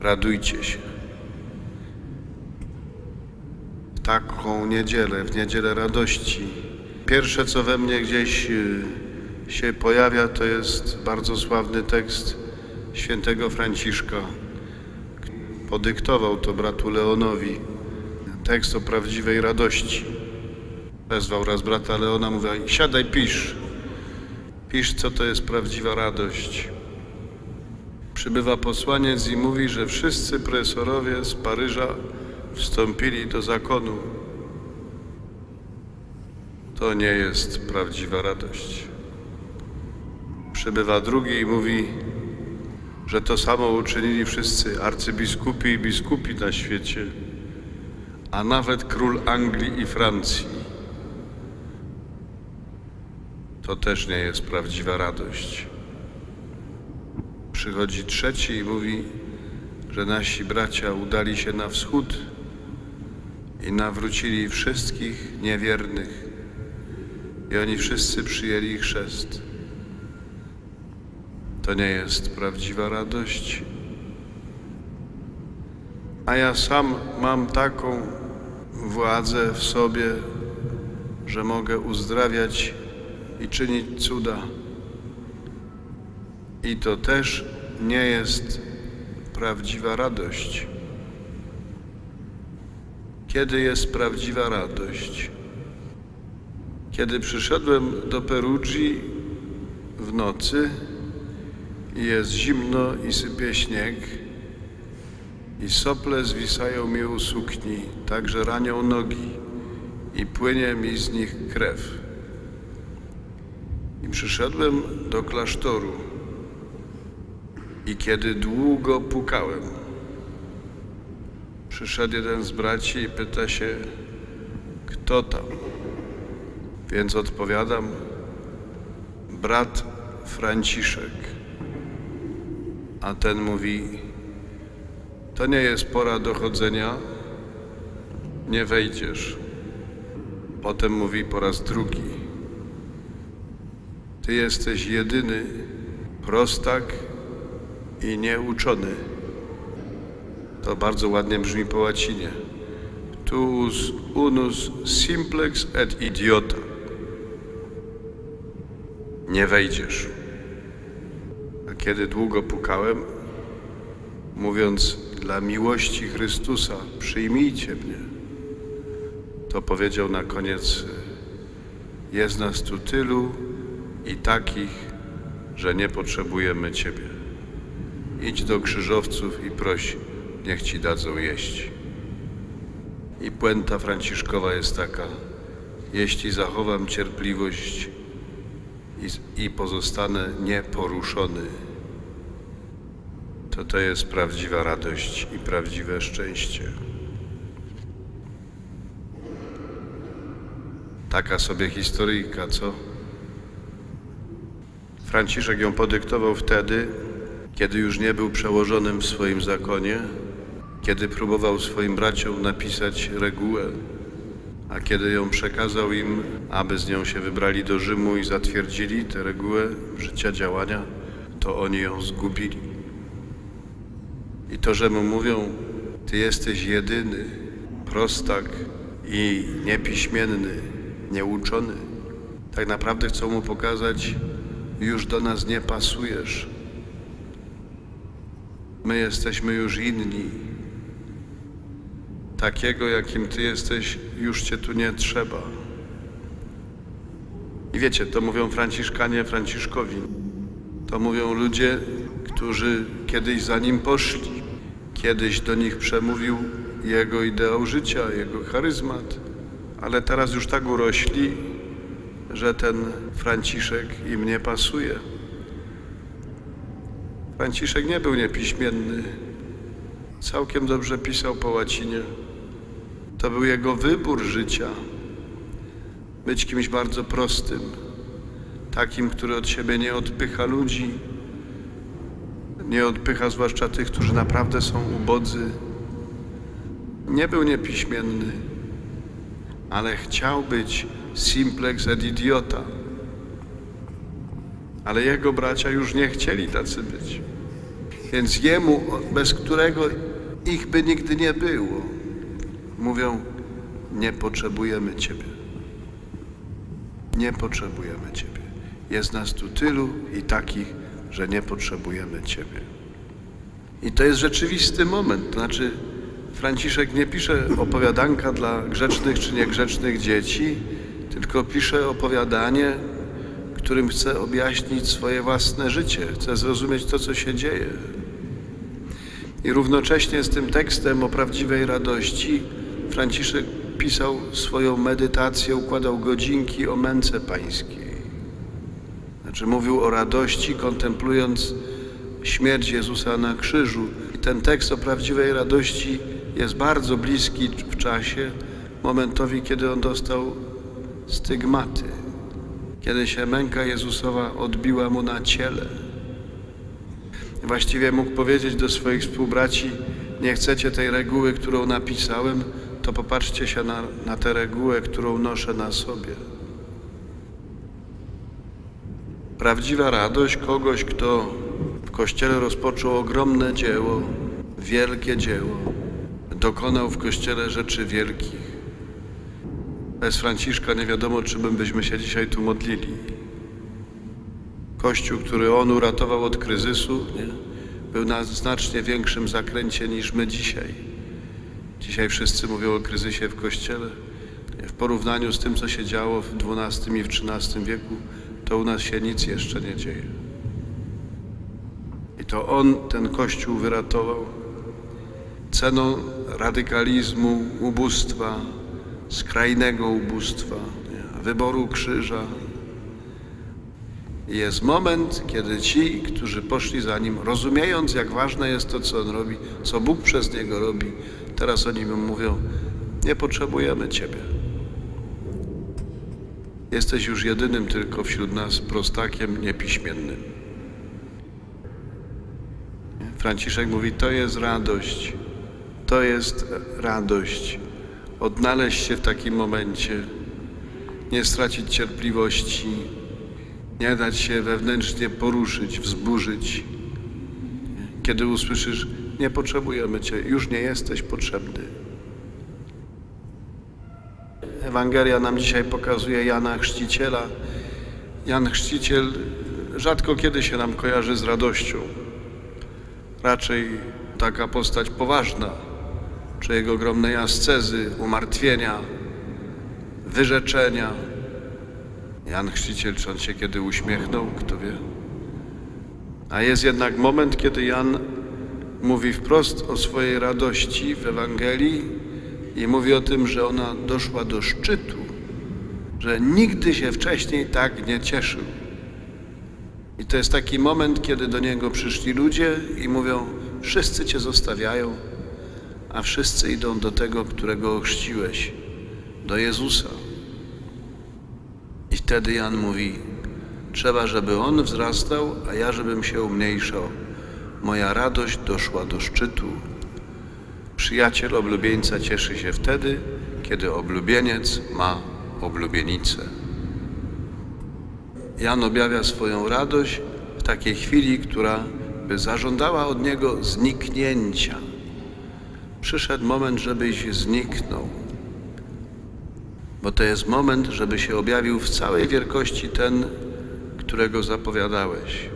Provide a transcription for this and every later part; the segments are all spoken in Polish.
radujcie się. W taką niedzielę, w niedzielę radości. Pierwsze, co we mnie gdzieś y, się pojawia, to jest bardzo sławny tekst świętego Franciszka. Podyktował to bratu Leonowi. Tekst o prawdziwej radości. Wezwał raz brata Leona, mówi, siadaj, pisz. Pisz, co to jest prawdziwa radość. Przybywa posłaniec i mówi, że wszyscy profesorowie z Paryża wstąpili do zakonu. To nie jest prawdziwa radość. Przybywa drugi i mówi, że to samo uczynili wszyscy arcybiskupi i biskupi na świecie, a nawet król Anglii i Francji. To też nie jest prawdziwa radość. Przychodzi trzeci i mówi, że nasi bracia udali się na wschód i nawrócili wszystkich niewiernych. I oni wszyscy przyjęli chrzest. To nie jest prawdziwa radość. A ja sam mam taką władzę w sobie, że mogę uzdrawiać i czynić cuda. I to też nie jest prawdziwa radość. Kiedy jest prawdziwa radość? Kiedy przyszedłem do Perugii w nocy jest zimno i sypie śnieg i sople zwisają mi u sukni, tak że ranią nogi i płynie mi z nich krew. I przyszedłem do klasztoru i kiedy długo pukałem, przyszedł jeden z braci i pyta się, kto tam? Więc odpowiadam, brat Franciszek. A ten mówi, to nie jest pora dochodzenia, nie wejdziesz. Potem mówi po raz drugi, ty jesteś jedyny prostak i nieuczony. To bardzo ładnie brzmi po łacinie. Tuus unus simplex et idiota. Nie wejdziesz. A kiedy długo pukałem, mówiąc dla miłości Chrystusa, przyjmijcie mnie, to powiedział na koniec, jest nas tu tylu i takich, że nie potrzebujemy Ciebie. Idź do krzyżowców i proś, niech Ci dadzą jeść. I puenta Franciszkowa jest taka, jeśli zachowam cierpliwość i, i pozostanę nieporuszony, to to jest prawdziwa radość i prawdziwe szczęście. Taka sobie historyjka, co? Franciszek ją podyktował wtedy, kiedy już nie był przełożonym w swoim zakonie, kiedy próbował swoim braciom napisać regułę, a kiedy ją przekazał im, aby z nią się wybrali do Rzymu i zatwierdzili tę regułę życia działania, to oni ją zgubili. I to, że mu mówią, ty jesteś jedyny, prostak i niepiśmienny, nieuczony, tak naprawdę chcą mu pokazać, już do nas nie pasujesz. My jesteśmy już inni. Takiego, jakim Ty jesteś, już Cię tu nie trzeba. I wiecie, to mówią Franciszkanie Franciszkowi. To mówią ludzie, którzy kiedyś za Nim poszli. Kiedyś do nich przemówił Jego ideał życia, Jego charyzmat. Ale teraz już tak urośli, że ten Franciszek im nie pasuje. Franciszek nie był niepiśmienny. Całkiem dobrze pisał po łacinie. To był jego wybór życia. Być kimś bardzo prostym, takim, który od siebie nie odpycha ludzi, nie odpycha zwłaszcza tych, którzy naprawdę są ubodzy. Nie był niepiśmienny, ale chciał być simplex et idiota. Ale jego bracia już nie chcieli tacy być. Więc Jemu, bez którego ich by nigdy nie było, mówią, nie potrzebujemy Ciebie. Nie potrzebujemy Ciebie. Jest nas tu tylu i takich, że nie potrzebujemy Ciebie. I to jest rzeczywisty moment. To znaczy, Franciszek nie pisze opowiadanka dla grzecznych czy niegrzecznych dzieci, tylko pisze opowiadanie, którym chce objaśnić swoje własne życie, chce zrozumieć to, co się dzieje. I równocześnie z tym tekstem o prawdziwej radości Franciszek pisał swoją medytację, układał godzinki o męce pańskiej. Znaczy mówił o radości, kontemplując śmierć Jezusa na krzyżu. I ten tekst o prawdziwej radości jest bardzo bliski w czasie momentowi, kiedy on dostał stygmaty, kiedy się męka Jezusowa odbiła mu na ciele. Właściwie mógł powiedzieć do swoich współbraci: Nie chcecie tej reguły, którą napisałem, to popatrzcie się na, na tę regułę, którą noszę na sobie. Prawdziwa radość kogoś, kto w kościele rozpoczął ogromne dzieło, wielkie dzieło, dokonał w kościele rzeczy wielkich. Bez Franciszka nie wiadomo, czy byśmy się dzisiaj tu modlili. Kościół, który on uratował od kryzysu, nie? był na znacznie większym zakręcie niż my dzisiaj. Dzisiaj wszyscy mówią o kryzysie w Kościele. W porównaniu z tym, co się działo w XII i w XIII wieku, to u nas się nic jeszcze nie dzieje. I to on ten Kościół wyratował ceną radykalizmu, ubóstwa, skrajnego ubóstwa, nie? wyboru krzyża. Jest moment, kiedy ci, którzy poszli za nim, rozumiejąc, jak ważne jest to, co on robi, co Bóg przez niego robi, teraz oni mu mówią: Nie potrzebujemy Ciebie. Jesteś już jedynym tylko wśród nas prostakiem niepiśmiennym. Franciszek mówi: To jest radość. To jest radość. Odnaleźć się w takim momencie, nie stracić cierpliwości, nie dać się wewnętrznie poruszyć, wzburzyć. Kiedy usłyszysz, nie potrzebujemy Cię, już nie jesteś potrzebny. Ewangelia nam dzisiaj pokazuje Jana Chrzciciela. Jan Chrzciciel rzadko kiedy się nam kojarzy z radością. Raczej taka postać poważna, czy jego ogromnej ascezy, umartwienia, wyrzeczenia. Jan Chrzciciel, czy on się kiedy uśmiechnął, kto wie. A jest jednak moment, kiedy Jan mówi wprost o swojej radości w Ewangelii i mówi o tym, że ona doszła do szczytu, że nigdy się wcześniej tak nie cieszył. I to jest taki moment, kiedy do niego przyszli ludzie i mówią: Wszyscy cię zostawiają, a wszyscy idą do tego, którego ochrzciłeś, do Jezusa. I wtedy Jan mówi: Trzeba, żeby on wzrastał, a ja, żebym się umniejszał. Moja radość doszła do szczytu. Przyjaciel oblubieńca cieszy się wtedy, kiedy oblubieniec ma oblubienicę. Jan objawia swoją radość w takiej chwili, która by zażądała od niego zniknięcia. Przyszedł moment, żebyś zniknął, bo to jest moment, żeby się objawił w całej wielkości ten, którego zapowiadałeś.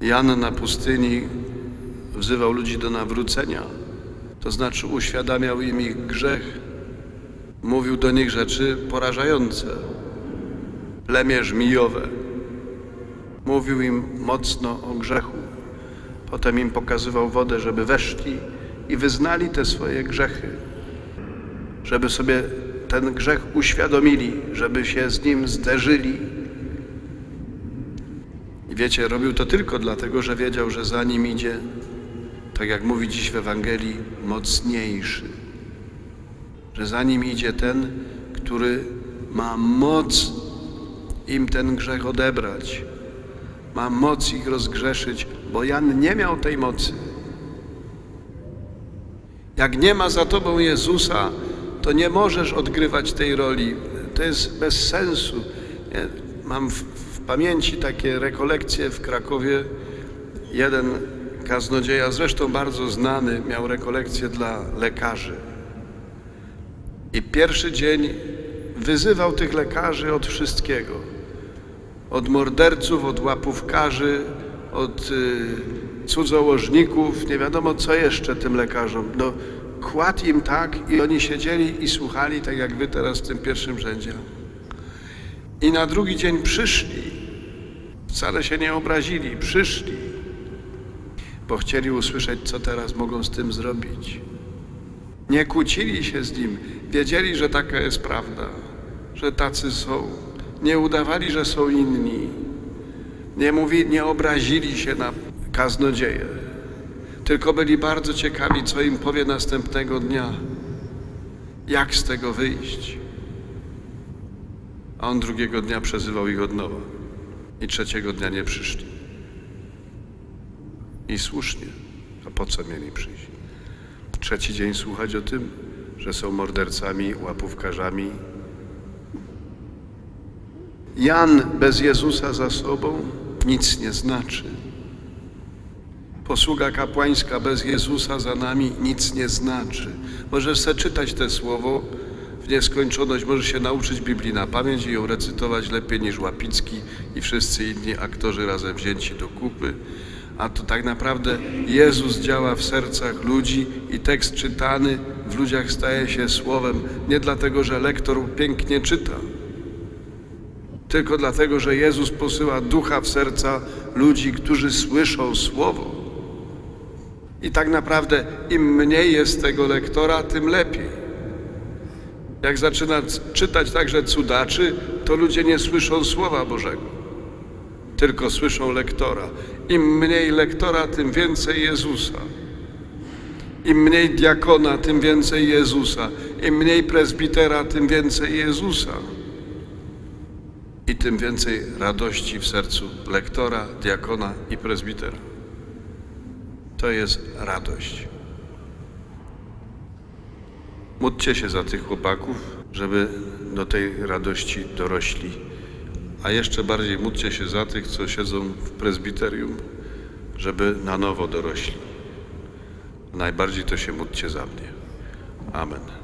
Jan na pustyni wzywał ludzi do nawrócenia, to znaczy uświadamiał im ich grzech, mówił do nich rzeczy porażające, plemię żmijowe. Mówił im mocno o grzechu. Potem im pokazywał wodę, żeby weszli i wyznali te swoje grzechy, żeby sobie ten grzech uświadomili, żeby się z nim zderzyli. I wiecie, robił to tylko dlatego, że wiedział, że za nim idzie, tak jak mówi dziś w Ewangelii, mocniejszy. Że za nim idzie ten, który ma moc im ten grzech odebrać. Ma moc ich rozgrzeszyć, bo Jan nie miał tej mocy. Jak nie ma za tobą Jezusa, to nie możesz odgrywać tej roli. To jest bez sensu. Ja mam w, w pamięci takie rekolekcje w Krakowie. Jeden kaznodzieja, zresztą bardzo znany, miał rekolekcje dla lekarzy. I pierwszy dzień wyzywał tych lekarzy od wszystkiego. Od morderców, od łapówkarzy, od y, cudzołożników, nie wiadomo co jeszcze tym lekarzom. No, kładł im tak i oni siedzieli i słuchali, tak jak wy teraz w tym pierwszym rzędzie. I na drugi dzień przyszli. Wcale się nie obrazili, przyszli, bo chcieli usłyszeć, co teraz mogą z tym zrobić. Nie kłócili się z nim, wiedzieli, że taka jest prawda, że tacy są. Nie udawali, że są inni. Nie, mówi, nie obrazili się na kaznodzieję, tylko byli bardzo ciekawi, co im powie następnego dnia, jak z tego wyjść. A on drugiego dnia przezywał ich od nowa i trzeciego dnia nie przyszli. I słusznie, a po co mieli przyjść? Trzeci dzień słuchać o tym, że są mordercami, łapówkarzami. Jan bez Jezusa za sobą nic nie znaczy. Posługa kapłańska bez Jezusa za nami nic nie znaczy. Możesz sobie czytać te słowo w nieskończoność, możesz się nauczyć Biblii na pamięć i ją recytować lepiej niż Łapicki i wszyscy inni aktorzy razem wzięci do kupy. A to tak naprawdę Jezus działa w sercach ludzi i tekst czytany w ludziach staje się słowem nie dlatego, że lektor pięknie czyta, tylko dlatego, że Jezus posyła ducha w serca ludzi, którzy słyszą słowo. I tak naprawdę im mniej jest tego lektora, tym lepiej. Jak zaczyna czytać także cudaczy, to ludzie nie słyszą Słowa Bożego, tylko słyszą lektora. Im mniej lektora, tym więcej Jezusa. Im mniej diakona, tym więcej Jezusa. Im mniej prezbitera, tym więcej Jezusa. I tym więcej radości w sercu lektora, diakona i prezbitera. To jest radość. Módlcie się za tych chłopaków, żeby do tej radości dorośli. A jeszcze bardziej módlcie się za tych, co siedzą w prezbiterium, żeby na nowo dorośli. Najbardziej to się módlcie za mnie. Amen.